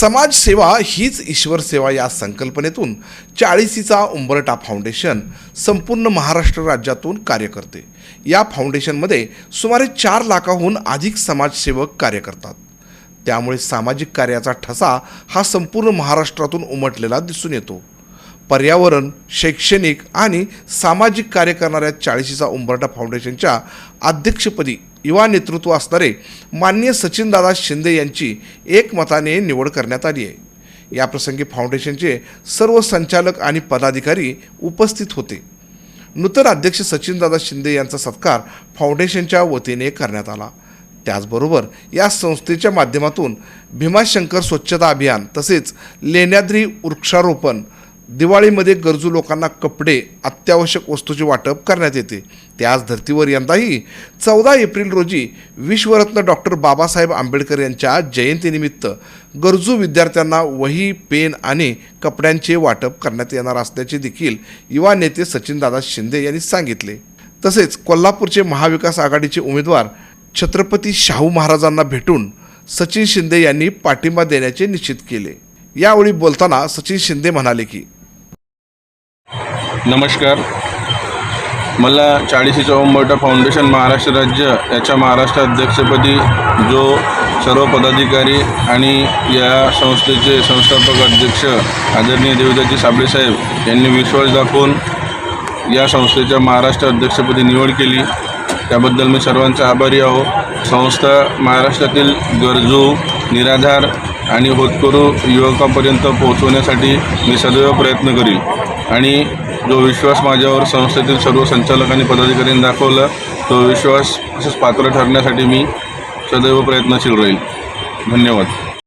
समाजसेवा हीच ईश्वर सेवा या संकल्पनेतून चाळीसीचा उंबरटा फाउंडेशन संपूर्ण महाराष्ट्र राज्यातून कार्य करते. या फाउंडेशनमध्ये सुमारे चार लाखाहून अधिक समाजसेवक कार्य करतात. त्यामुळे सामाजिक कार्याचा ठसा हा संपूर्ण महाराष्ट्रातून उमटलेला दिसून येतो. पर्यावरण शैक्षणिक आणि सामाजिक कार्य करणाऱ्या चाळीसीचा उंबरटा फाउंडेशनच्या अध्यक्षपदी युवा नेतृत्व असणारे माननीय सचिनदादा शिंदे यांची एकमताने निवड करण्यात आली आहे. याप्रसंगी फाउंडेशनचे सर्व संचालक आणि पदाधिकारी उपस्थित होते. नूतन अध्यक्ष सचिनदादा शिंदे यांचा सत्कार फाउंडेशनच्या वतीने करण्यात आला. त्याचबरोबर या संस्थेच्या माध्यमातून भीमाशंकर स्वच्छता अभियान तसेच लेण्याद्री वृक्षारोपण दिवाळीमध्ये गरजू लोकांना कपडे अत्यावश्यक वस्तूचे वाटप करण्यात येते. त्याच धर्तीवर यंदाही चौदा एप्रिल रोजी विश्वरत्न डॉक्टर बाबासाहेब आंबेडकर यांच्या जयंतीनिमित्त गरजू विद्यार्थ्यांना वही पेन आणि कपड्यांचे वाटप करण्यात येणार असल्याचे देखील युवा नेते सचिनदादा शिंदे यांनी सांगितले. तसेच कोल्हापूरचे महाविकास आघाडीचे उमेदवार छत्रपती शाहू महाराजांना भेटून सचिन शिंदे यांनी पाठिंबा देण्याचे निश्चित केले. यावेळी बोलताना सचिन शिंदे म्हणाले की नमस्कार. मला चाळीसीचा उंबरटा फाउंडेशन महाराष्ट्र राज्य याच्या महाराष्ट्र अध्यक्षपदी जो सर्व पदाधिकारी आणि या संस्थेचे संस्थापक अध्यक्ष आदरणीय देवदाजी साबळेसाहेब यांनी विश्वास दाखवून या संस्थेच्या महाराष्ट्र अध्यक्षपदी निवड केली. त्याबद्दल मी सर्वांचा आभारी आहो. संस्था महाराष्ट्रातील गरजू निराधार आणि होतकरू युवकांपर्यंत पोहोचवण्यासाठी मी सदैव प्रयत्न करील. आणि जो विश्वास माझ्यावर संस्थेतील सर्व संचालक आणि पदाधिकाऱ्यांनी दाखवला तो विश्वास असंच पात्र ठरण्यासाठी मी सदैव प्रयत्नशील राहील. धन्यवाद.